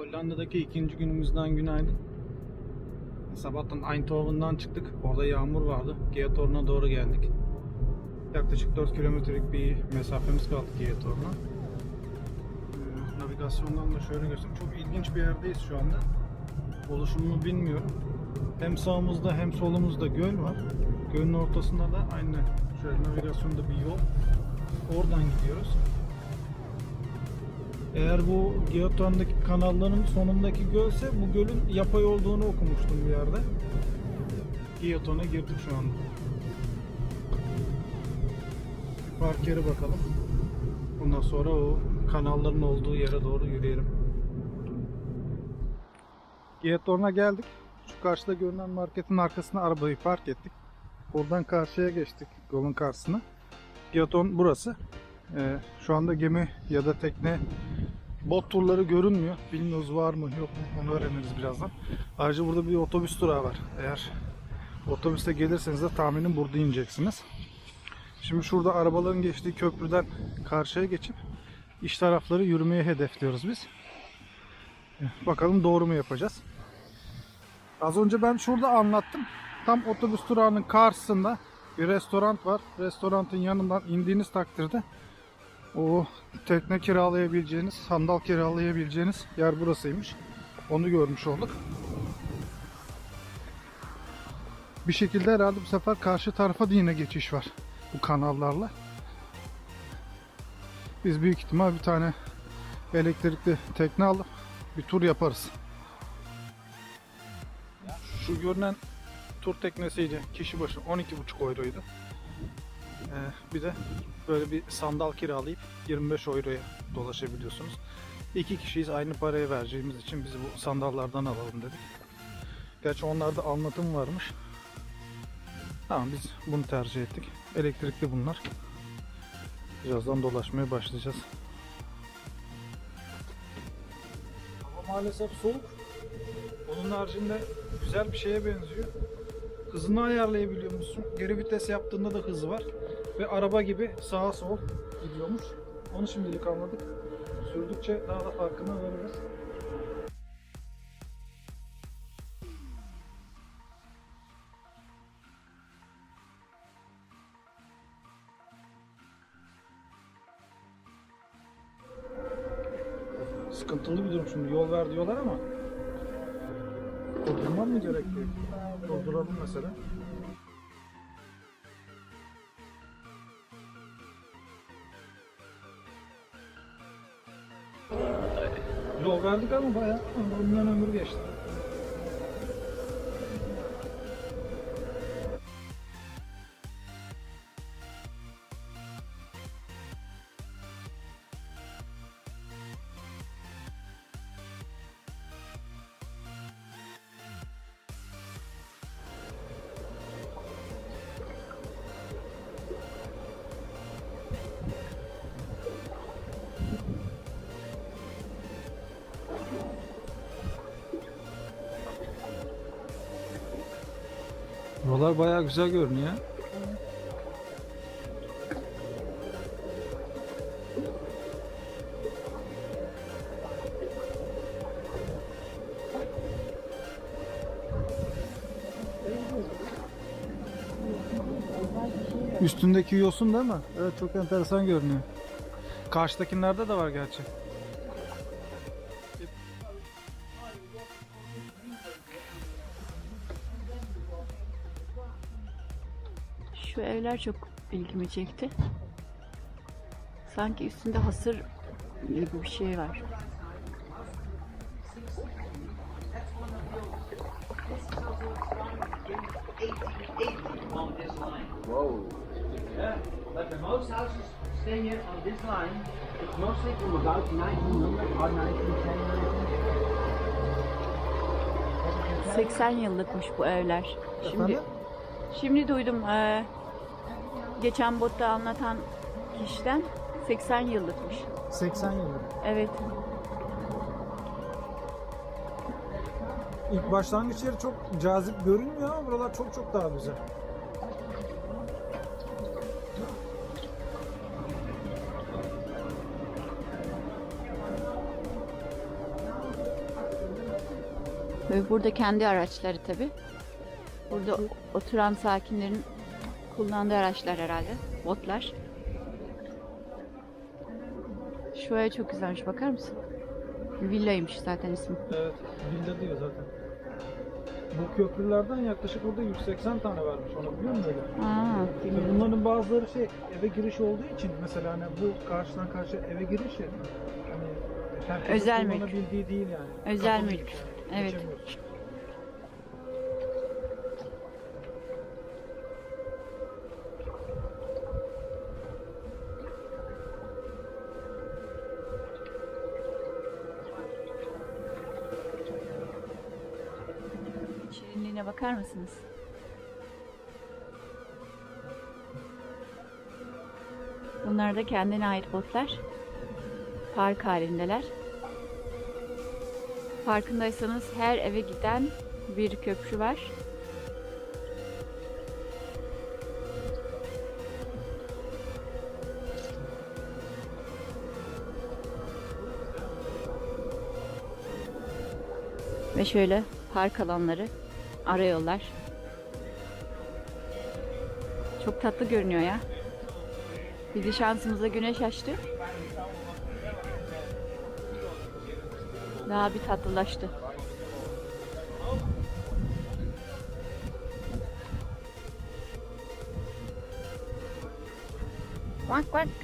Hollanda'daki ikinci günümüzden günaydın. Sabahtan Eindhoven'dan çıktık. Orada yağmur vardı. Geotorn'a doğru geldik. Yaklaşık 4 kilometrelik bir mesafemiz kaldı Geotorn'a. Ee, navigasyondan da şöyle göstereyim. Çok ilginç bir yerdeyiz şu anda. Oluşumunu bilmiyorum. Hem sağımızda hem solumuzda göl var. Gölün ortasında da aynı şöyle navigasyonda bir yol. Oradan gidiyoruz. Eğer bu Geoton'daki kanalların sonundaki gölse bu gölün yapay olduğunu okumuştum bir yerde. Geoton'a girdik şu anda. Park bakalım. Ondan sonra o kanalların olduğu yere doğru yürüyelim. Geoton'a geldik. Şu karşıda görünen marketin arkasına arabayı park ettik. Oradan karşıya geçtik yolun karşısına. Geoton burası. Ee, şu anda gemi ya da tekne bot turları görünmüyor. Bilmiyoruz var mı yok mu onu öğreniriz birazdan. Ayrıca burada bir otobüs durağı var. Eğer otobüste gelirseniz de tahminim burada ineceksiniz. Şimdi şurada arabaların geçtiği köprüden karşıya geçip iç tarafları yürümeye hedefliyoruz biz. Ee, Bakalım doğru mu yapacağız. Az önce ben şurada anlattım. Tam otobüs durağının karşısında bir restoran var. Restoranın yanından indiğiniz takdirde o tekne kiralayabileceğiniz, sandal kiralayabileceğiniz yer burasıymış. Onu görmüş olduk. Bir şekilde herhalde bu sefer karşı tarafa da yine geçiş var bu kanallarla. Biz büyük ihtimal bir tane elektrikli tekne alıp bir tur yaparız. Şu görünen tur teknesiydi. Kişi başı 12,5 euroydu. Ee, bir de böyle bir sandal kiralayıp 25 euroya dolaşabiliyorsunuz. İki kişiyiz aynı paraya vereceğimiz için biz bu sandallardan alalım dedik. Gerçi onlarda anlatım varmış. Tamam biz bunu tercih ettik. Elektrikli bunlar. Birazdan dolaşmaya başlayacağız. Hava maalesef soğuk. Onun haricinde güzel bir şeye benziyor. Hızını ayarlayabiliyor musun? Geri vites yaptığında da hızı var. Ve araba gibi sağa sol gidiyormuş. Onu şimdilik anladık. Sürdükçe daha da farkına varırız. Sıkıntılı bir durum şimdi. Yol ver diyorlar ama Durdurmam mı gerekiyor? Durduralım mesela. Verdik ama bayağı ömrümden ömür geçti. Buralar bayağı güzel görünüyor. Üstündeki yosun değil mi? Evet çok enteresan görünüyor. Karşıdakilerde de var gerçi. Evler çok ilgimi çekti. Sanki üstünde hasır gibi bir şey var. Whoa. Yeah, but the most houses stay here on this line, it's mostly from about 1900 or 1910. 80 yıllıkmış bu evler. Şimdi Efendim? şimdi duydum eee, geçen botta anlatan kişiden 80 yıllıkmış. 80 yıllık. Evet. İlk başlangıç yeri çok cazip görünmüyor ama buralar çok çok daha güzel. Ve burada kendi araçları tabi. Burada oturan sakinlerin kullandığı araçlar herhalde. Botlar. Şu ev çok güzelmiş bakar mısın? Villaymış zaten ismi. Evet, villa diyor zaten. Bu köprülerden yaklaşık burada 180 tane vermiş ona biliyor musun öyle? Aa, bilmiyorum. Bunların bazıları şey eve giriş olduğu için mesela hani bu karşıdan karşıya eve giriş ya hani herkesin Özel mülk. kullanabildiği değil yani. Özel Kapalı mülk. yani, Evet. geçemiyorsun. Bakar mısınız? Bunlar da kendine ait botlar. Park halindeler. Farkındaysanız her eve giden bir köprü var. Ve şöyle park alanları arıyorlar. Çok tatlı görünüyor ya. De şansımıza güneş açtı. Daha bir tatlılaştı. Quack. Quack.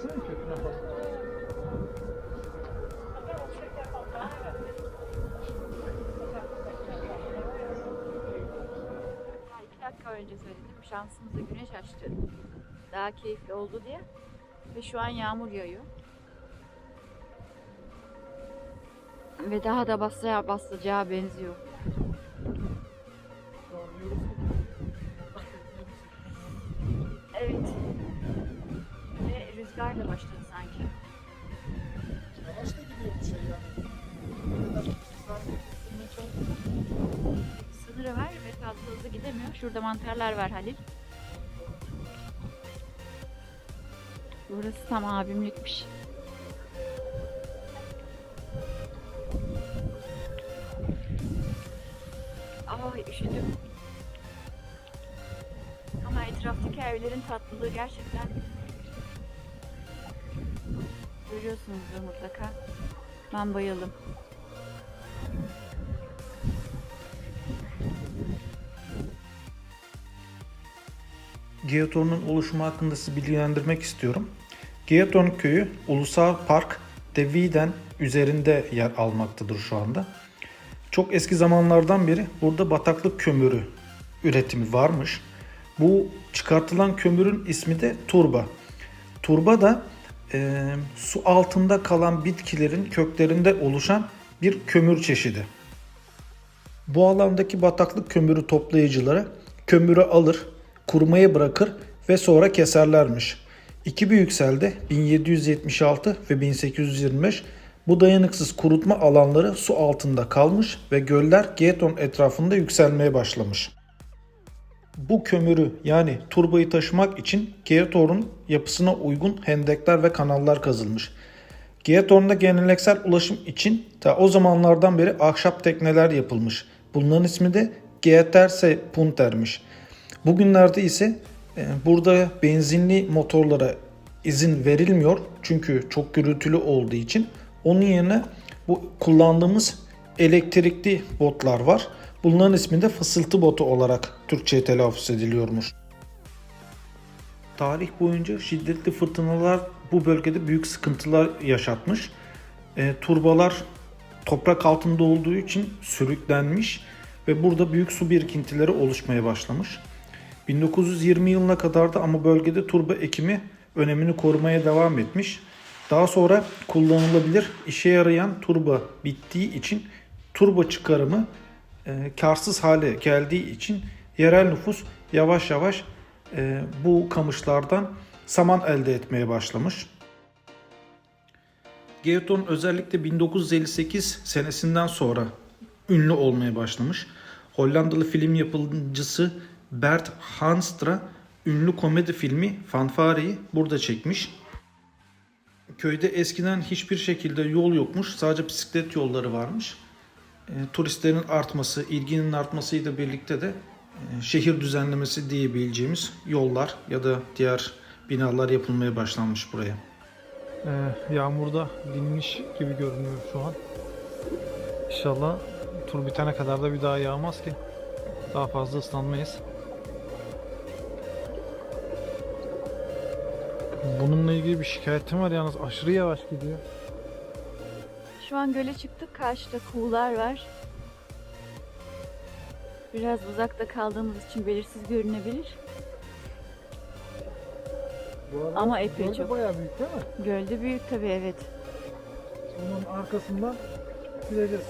Baksana köküne bak. İki dakika önce söyledim. Şansımıza güneş açtı. Daha keyifli oldu diye. Ve şu an yağmur yağıyor. Ve daha da basacağı benziyor. Ve rüzgar da başladı sanki. Yavaş da gidiyor bu şey yani. Sınırı var ve fazla hızlı gidemiyor. Şurada mantarlar var Halil. Burası tam abimlikmiş. Ay üşüdüm. Ama etraftaki evlerin tatlılığı gerçekten görüyorsunuzdur mutlaka. Ben bayıldım. Geotor'un oluşumu hakkında sizi bilgilendirmek istiyorum. Geotorn köyü Ulusal Park Deviden üzerinde yer almaktadır şu anda. Çok eski zamanlardan beri burada bataklık kömürü üretimi varmış. Bu çıkartılan kömürün ismi de turba. Turba da e, su altında kalan bitkilerin köklerinde oluşan bir kömür çeşidi. Bu alandaki bataklık kömürü toplayıcıları kömürü alır, kurumaya bırakır ve sonra keserlermiş. İki büyük selde 1776 ve 1825 bu dayanıksız kurutma alanları su altında kalmış ve göller Geton etrafında yükselmeye başlamış. Bu kömürü yani turbayı taşımak için Geotor'un yapısına uygun hendekler ve kanallar kazılmış. Geotor'da geleneksel ulaşım için ta o zamanlardan beri ahşap tekneler yapılmış. Bunların ismi de Geterse Punter'miş. Bugünlerde ise e, burada benzinli motorlara izin verilmiyor. Çünkü çok gürültülü olduğu için. Onun yerine bu kullandığımız elektrikli botlar var. Bunların ismi de fısıltı botu olarak Türkçe'ye telaffuz ediliyormuş. Tarih boyunca şiddetli fırtınalar bu bölgede büyük sıkıntılar yaşatmış. E, turbalar toprak altında olduğu için sürüklenmiş ve burada büyük su birikintileri oluşmaya başlamış. 1920 yılına kadar da ama bölgede turba ekimi önemini korumaya devam etmiş. Daha sonra kullanılabilir işe yarayan turba bittiği için turba çıkarımı e, karsız hale geldiği için yerel nüfus yavaş yavaş e, bu kamışlardan saman elde etmeye başlamış. Geoton özellikle 1958 senesinden sonra ünlü olmaya başlamış. Hollandalı film yapımcısı Bert Hanstra ünlü komedi filmi Fanfare'yi burada çekmiş. Köyde eskiden hiçbir şekilde yol yokmuş. Sadece bisiklet yolları varmış. E, turistlerin artması, ilginin artmasıyla birlikte de e, şehir düzenlemesi diyebileceğimiz yollar ya da diğer binalar yapılmaya başlanmış buraya. Ee, yağmurda dinmiş gibi görünüyor şu an. İnşallah tur bitene kadar da bir daha yağmaz ki daha fazla ıslanmayız. Bununla ilgili bir şikayetim var yalnız aşırı yavaş gidiyor. Şu an göle çıktık. Karşıda kuğular var. Biraz uzakta kaldığımız için belirsiz görünebilir. Bu arada Ama epey göl de çok. bayağı büyük değil mi? Gölde büyük tabii evet. Onun arkasından gideceğiz.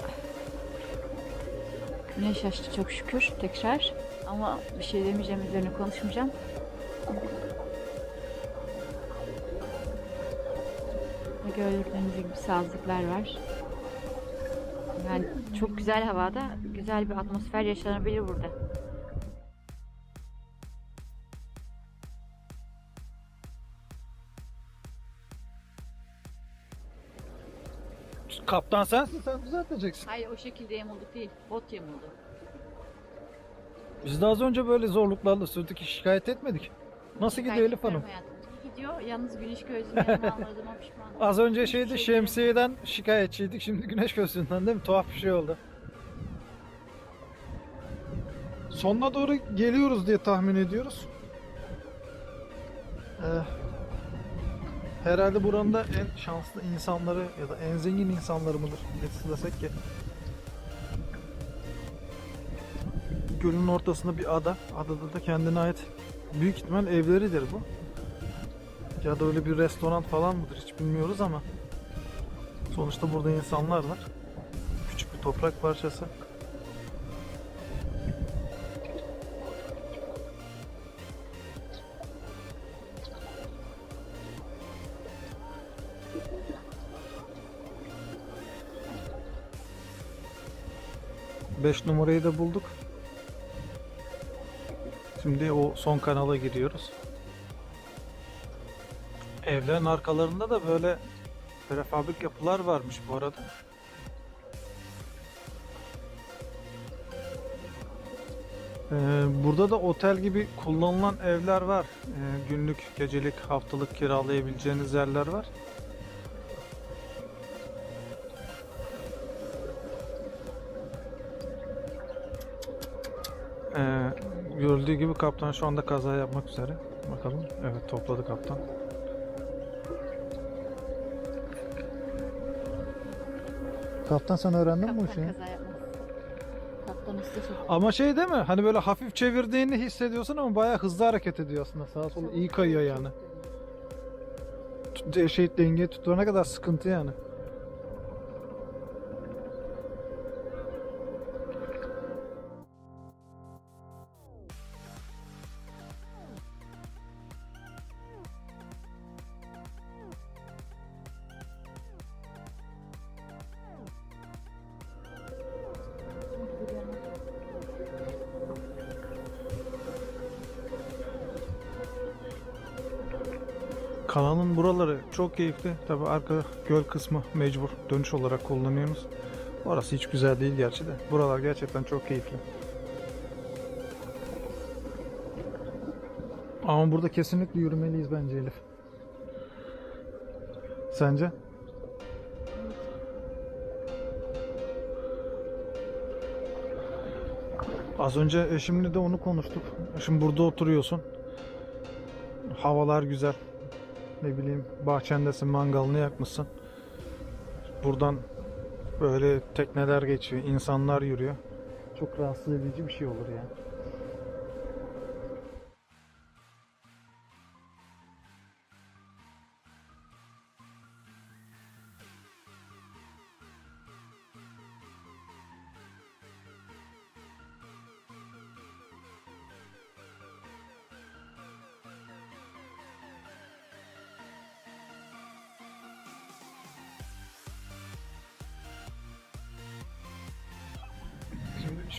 Güneş açtı çok şükür tekrar. Ama bir şey demeyeceğim üzerine konuşmayacağım. Gördükleriniz gibi sazlıklar var. Yani çok güzel havada güzel bir atmosfer yaşanabilir burada. Kaptan sensin sen düzelteceksin. Hayır o şekilde yamulduk değil. Bot yamuldu. Biz de az önce böyle zorluklarla sürdük şikayet etmedik. Nasıl gidiyor Elif Hanım? Gidiyor. Yalnız güneş gözlüğünü yanıma almadığıma pişmanım. Az önce Hiçbir şeydi şey şemsiyeden şikayetçiydik. Şimdi güneş gözlüğünden değil mi? Tuhaf bir şey oldu. Sonuna doğru geliyoruz diye tahmin ediyoruz. Ee, herhalde buranın da en şanslı insanları ya da en zengin insanları mıdır? Desek ki. Gölün ortasında bir ada. Adada da kendine ait büyük ihtimal evleridir bu. Ya da öyle bir restoran falan mıdır hiç bilmiyoruz ama sonuçta burada insanlar var. Küçük bir toprak parçası. Beş numarayı da bulduk. Şimdi o son kanala giriyoruz. Evlerin arkalarında da böyle prefabrik yapılar varmış bu arada. Ee, burada da otel gibi kullanılan evler var. Ee, günlük, gecelik, haftalık kiralayabileceğiniz yerler var. Ee, görüldüğü gibi kaptan şu anda kaza yapmak üzere. Bakalım. Evet topladı kaptan. Kaptan sen öğrendin mi bu Kaptan işi? kaza yapmaz. Kaptan ustası. Ama şey değil mi? Hani böyle hafif çevirdiğini hissediyorsun ama bayağı hızlı hareket ediyor aslında. Sağa sola iyi kayıyor yani. Tut- Şey denge tutturana kadar sıkıntı yani. Buraları çok keyifli. Tabi arka göl kısmı mecbur dönüş olarak kullanıyoruz. Orası hiç güzel değil gerçi de. Buralar gerçekten çok keyifli. Ama burada kesinlikle yürümeliyiz bence Elif. Sence? Az önce eşimle de onu konuştuk. Şimdi burada oturuyorsun. Havalar güzel. Ne bileyim bahçendesin mangalını yakmışsın. Buradan böyle tekneler geçiyor, insanlar yürüyor. Çok rahatsız edici bir şey olur ya.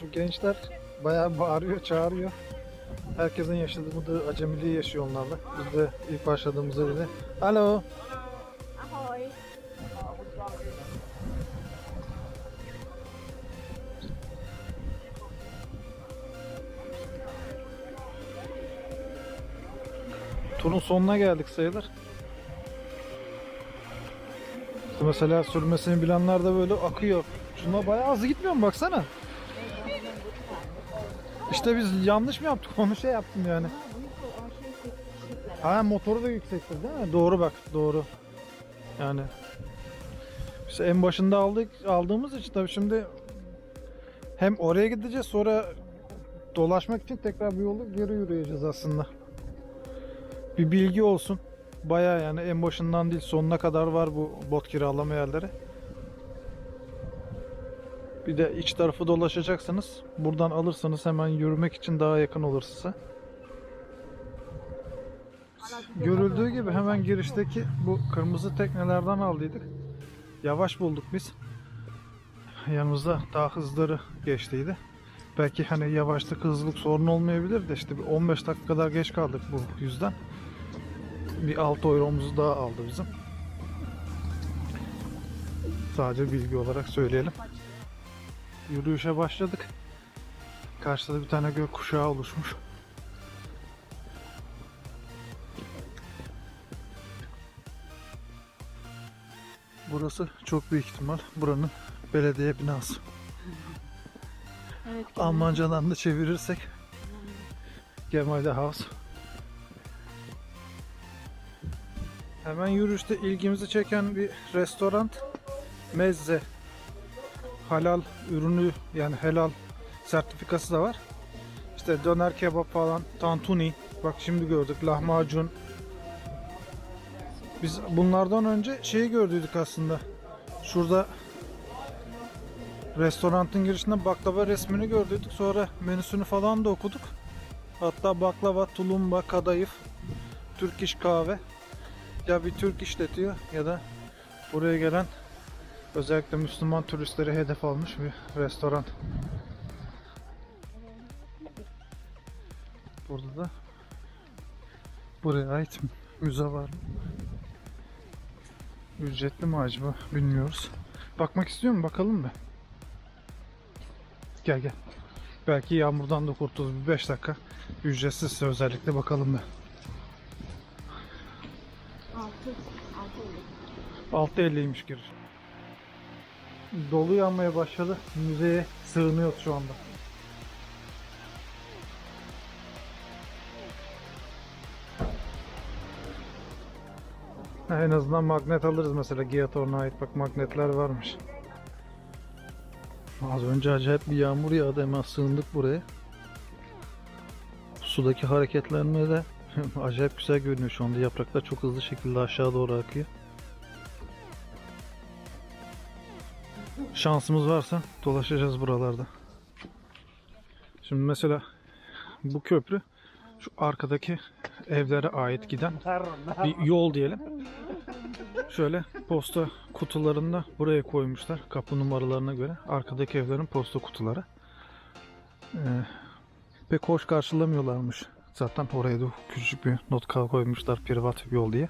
Şu gençler bayağı bağırıyor, çağırıyor. Herkesin yaşadığı acemiliği yaşıyor onlarla. Biz de ilk başladığımızda dedi. Alo. Turun sonuna geldik sayılır. İşte mesela sürmesini bilenler de böyle akıyor. Şuna bayağı hızlı gitmiyor mu baksana. İşte biz yanlış mı yaptık onu şey yaptım yani. Ha motoru da yüksektir değil mi? Doğru bak doğru. Yani işte en başında aldık aldığımız için tabii şimdi hem oraya gideceğiz sonra dolaşmak için tekrar bir yolu geri yürüyeceğiz aslında. Bir bilgi olsun. Baya yani en başından değil sonuna kadar var bu bot kiralama yerleri. Bir de iç tarafı dolaşacaksınız. Buradan alırsanız hemen yürümek için daha yakın olur size. Görüldüğü gibi hemen girişteki bu kırmızı teknelerden aldıydık. Yavaş bulduk biz. Yanımızda daha hızları geçtiydi. Belki hani yavaşlık hızlılık sorun olmayabilir de işte bir 15 dakika kadar geç kaldık bu yüzden. Bir 6 euromuzu daha aldı bizim. Sadece bilgi olarak söyleyelim. Yürüyüşe başladık. Karşıda bir tane gök kuşağı oluşmuş. Burası çok büyük ihtimal buranın belediye binası. Evet. Almancadan da çevirirsek Gemeinde House. Hemen yürüyüşte ilgimizi çeken bir restoran Mezze halal ürünü yani helal sertifikası da var. İşte döner kebap falan, tantuni. Bak şimdi gördük lahmacun. Biz bunlardan önce şeyi gördüydük aslında. Şurada restoranın girişinde baklava resmini gördüydük. Sonra menüsünü falan da okuduk. Hatta baklava, tulumba, kadayıf, Türk iş kahve. Ya bir Türk işletiyor ya da buraya gelen özellikle Müslüman turistleri hedef almış bir restoran. Burada da buraya ait müze var. Ücretli mi acaba bilmiyoruz. Bakmak istiyor mu? Bakalım mı? Gel gel. Belki yağmurdan da kurtulur. Bir 5 dakika. Ücretsizse özellikle bakalım da. 6.50'ymiş giriş. Dolu yanmaya başladı. Müzeye sığınıyoruz şu anda. En azından magnet alırız mesela Giatorn'a ait bak magnetler varmış. Az önce acayip bir yağmur yağdı hemen sığındık buraya. Sudaki hareketlenme de acayip güzel görünüyor şu anda. Yapraklar çok hızlı şekilde aşağı doğru akıyor. Şansımız varsa dolaşacağız buralarda. Şimdi mesela bu köprü şu arkadaki evlere ait giden bir yol diyelim. Şöyle posta kutularında buraya koymuşlar kapı numaralarına göre. Arkadaki evlerin posta kutuları. Ee, pek hoş karşılamıyorlarmış. Zaten oraya da küçük bir not koymuşlar privat yol diye.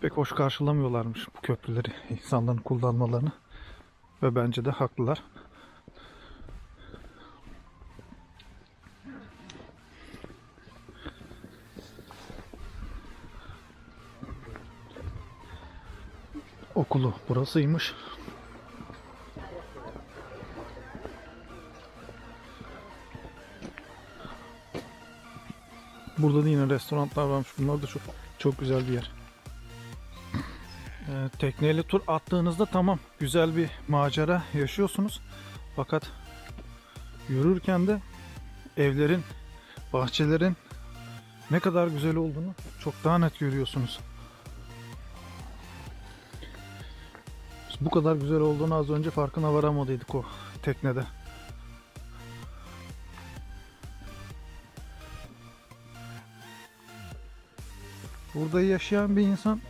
Pek hoş karşılamıyorlarmış bu köprüleri, insanların kullanmalarını. Ve bence de haklılar. Okulu burasıymış. Burada da yine restoranlar varmış. Bunlar da çok çok güzel bir yer. Ee, tekneyle tur attığınızda tamam güzel bir macera yaşıyorsunuz. Fakat yürürken de evlerin, bahçelerin ne kadar güzel olduğunu çok daha net görüyorsunuz. Bu kadar güzel olduğunu az önce farkına varamadıydık o teknede. Burada yaşayan bir insan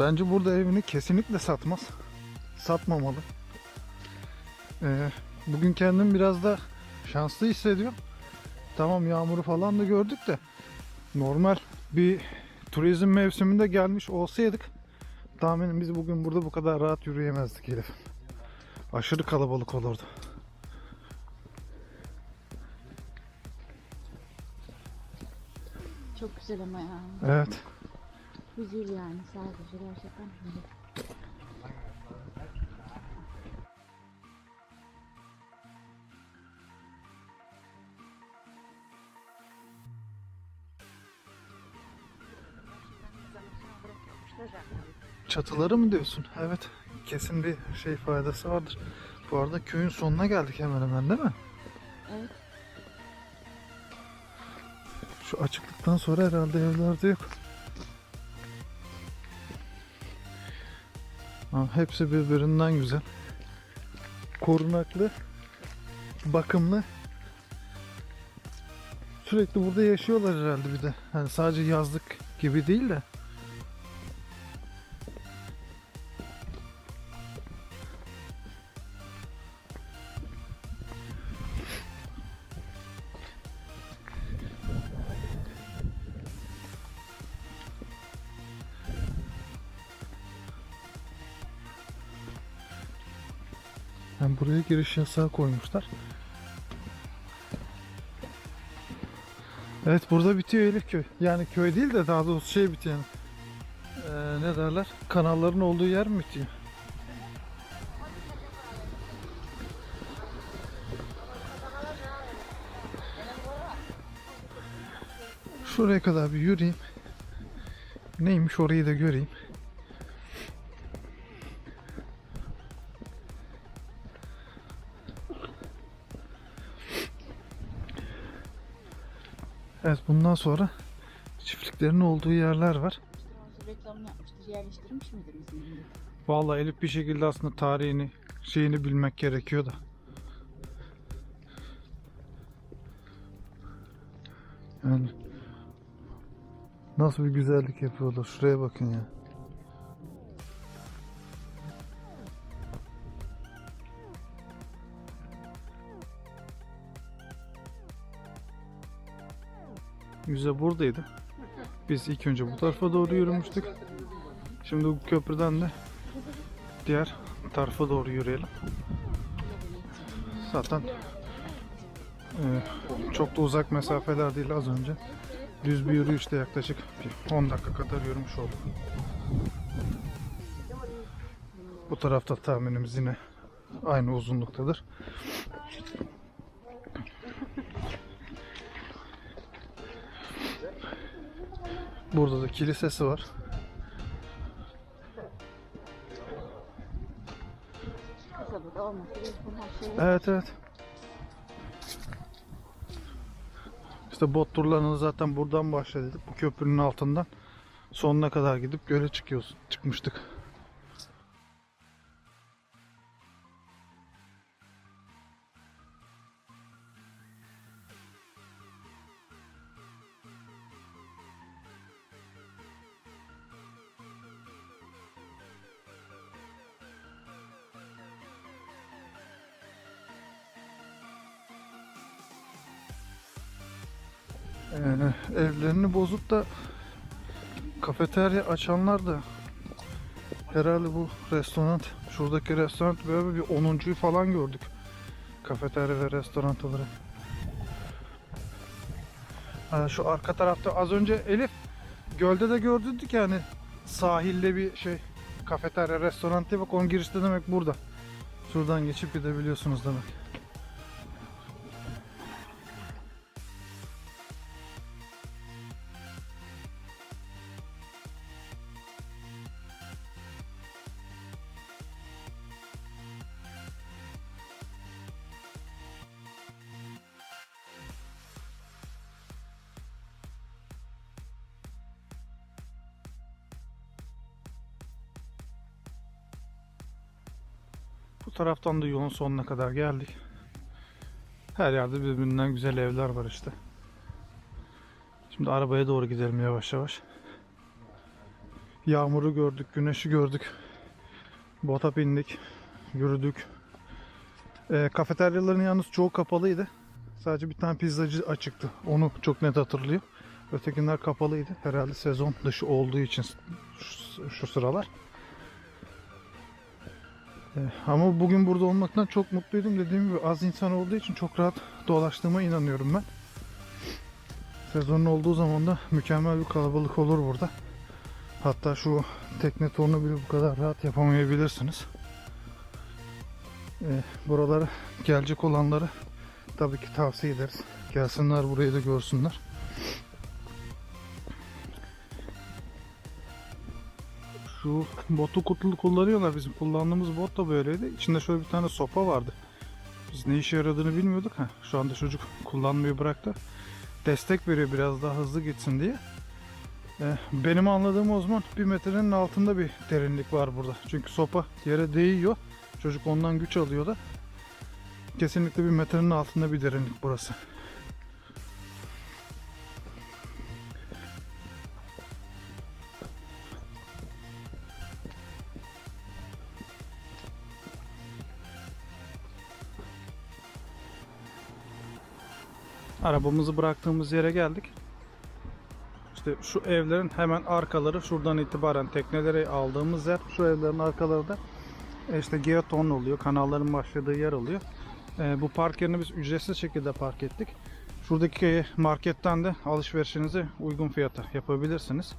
bence burada evini kesinlikle satmaz. Satmamalı. Ee, bugün kendim biraz da şanslı hissediyorum. Tamam yağmuru falan da gördük de normal bir turizm mevsiminde gelmiş olsaydık tahminim biz bugün burada bu kadar rahat yürüyemezdik Elif. Aşırı kalabalık olurdu. Çok güzel ama ya. Evet. Huzur yani sadece gerçekten huzur. Çatıları mı diyorsun? Evet. Kesin bir şey faydası vardır. Bu arada köyün sonuna geldik hemen hemen değil mi? Evet. Şu açıklıktan sonra herhalde evlerde yok. Hepsi birbirinden güzel. Korunaklı, bakımlı. Sürekli burada yaşıyorlar herhalde bir de. Hani sadece yazlık gibi değil de. Yani buraya giriş yasağı koymuşlar. Evet burada bitiyor Elif köy. Yani köy değil de daha doğrusu şey bitiyor yani. Ee, ne derler? Kanalların olduğu yer mi bitiyor? Şuraya kadar bir yürüyeyim. Neymiş orayı da göreyim. Evet bundan sonra çiftliklerin olduğu yerler var. Reklamını yapmıştır. Yerleştirmiş midir bizim? Vallahi Elif bir şekilde aslında tarihini şeyini bilmek gerekiyor da. Yani nasıl bir güzellik yapıyorlar. Şuraya bakın ya. Müze buradaydı. Biz ilk önce bu tarafa doğru yürümüştük. Şimdi bu köprüden de diğer tarafa doğru yürüyelim. Zaten e, çok da uzak mesafeler değil az önce. Düz bir yürüyüşte yaklaşık bir 10 dakika kadar yürümüş olduk. Bu tarafta tahminimiz yine aynı uzunluktadır. Burada da kilisesi var. Evet evet. İşte bot turlarını zaten buradan başladık. Bu köprünün altından sonuna kadar gidip göle çıkıyoruz. Çıkmıştık. Evlerini bozup da kafeterya açanlar da herhalde bu restoran şuradaki restoran böyle bir 10.yu falan gördük. Kafeterya ve restoran olarak. Ha, şu arka tarafta az önce Elif gölde de gördük yani sahilde bir şey kafeterya restoran diye bak onun girişte demek burada. Şuradan geçip gidebiliyorsunuz demek. Taraftan da yolun sonuna kadar geldik. Her yerde birbirinden güzel evler var işte. Şimdi arabaya doğru gidelim yavaş yavaş. Yağmuru gördük, güneşi gördük. Bota bindik, yürüdük. Ee, kafeteryaların yalnız çoğu kapalıydı. Sadece bir tane pizzacı açıktı. Onu çok net hatırlıyor. Ötekiler kapalıydı. Herhalde sezon dışı olduğu için şu, şu sıralar. Ee, ama bugün burada olmaktan çok mutluydum. Dediğim gibi az insan olduğu için çok rahat dolaştığıma inanıyorum ben. Sezonun olduğu zaman da mükemmel bir kalabalık olur burada. Hatta şu tekne turunu bile bu kadar rahat yapamayabilirsiniz. Ee, buralara gelecek olanları tabii ki tavsiye ederiz. Gelsinler burayı da görsünler. Şu botu kutlu kullanıyorlar. Bizim kullandığımız bot da böyleydi. İçinde şöyle bir tane sopa vardı. Biz ne işe yaradığını bilmiyorduk. Ha, şu anda çocuk kullanmayı bıraktı. Destek veriyor biraz daha hızlı gitsin diye. Ee, benim anladığım o zaman bir metrenin altında bir derinlik var burada. Çünkü sopa yere değiyor. Çocuk ondan güç alıyor da. Kesinlikle bir metrenin altında bir derinlik burası. Arabamızı bıraktığımız yere geldik. İşte şu evlerin hemen arkaları şuradan itibaren tekneleri aldığımız yer. Şu evlerin arkaları da e, işte geoton oluyor. Kanalların başladığı yer oluyor. E, bu park yerini biz ücretsiz şekilde park ettik. Şuradaki marketten de alışverişinizi uygun fiyata yapabilirsiniz.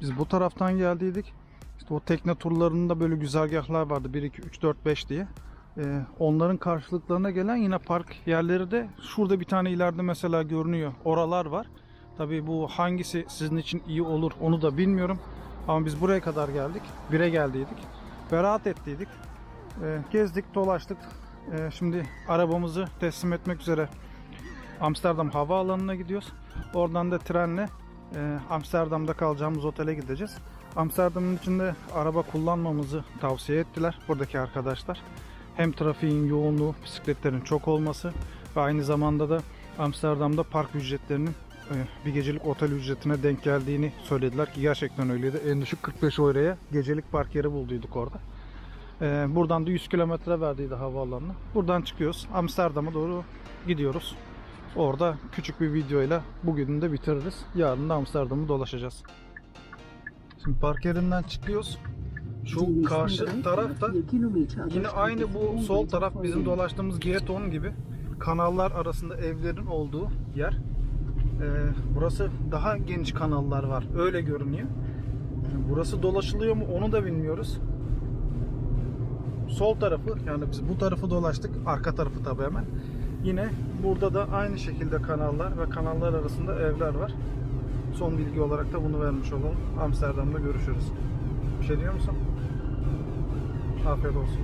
Biz bu taraftan geldiydik. İşte o tekne turlarında böyle güzergahlar vardı. 1, 2, 3, 4, 5 diye. E, onların karşılıklarına gelen yine park yerleri de şurada bir tane ileride mesela görünüyor. Oralar var. Tabii bu hangisi sizin için iyi olur onu da bilmiyorum. Ama biz buraya kadar geldik. Bire geldiydik. Ve ettiydik. Ee, gezdik, dolaştık. Ee, şimdi arabamızı teslim etmek üzere Amsterdam Havaalanı'na gidiyoruz. Oradan da trenle e, Amsterdam'da kalacağımız otele gideceğiz. Amsterdam'ın içinde araba kullanmamızı tavsiye ettiler buradaki arkadaşlar. Hem trafiğin yoğunluğu, bisikletlerin çok olması ve aynı zamanda da Amsterdam'da park ücretlerinin e, bir gecelik otel ücretine denk geldiğini söylediler ki gerçekten öyleydi. En düşük 45 euroya gecelik park yeri bulduyduk orada. E, Buradan da 100 kilometre verdiydi havaalanına. Buradan çıkıyoruz. Amsterdam'a doğru gidiyoruz. Orada küçük bir videoyla bugünü de bitiririz. Yarın da Amsterdam'ı dolaşacağız. Şimdi park yerinden çıkıyoruz. Şu karşı tarafta Yine aynı bu sol taraf bizim dolaştığımız Geton gibi kanallar arasında evlerin olduğu yer. Ee, burası daha geniş kanallar var. Öyle görünüyor. Yani burası dolaşılıyor mu onu da bilmiyoruz. Sol tarafı yani biz bu tarafı dolaştık. Arka tarafı tabii hemen. Yine burada da aynı şekilde kanallar ve kanallar arasında evler var. Son bilgi olarak da bunu vermiş olalım. Amsterdam'da görüşürüz. Bir şey diyor musun? Afiyet olsun.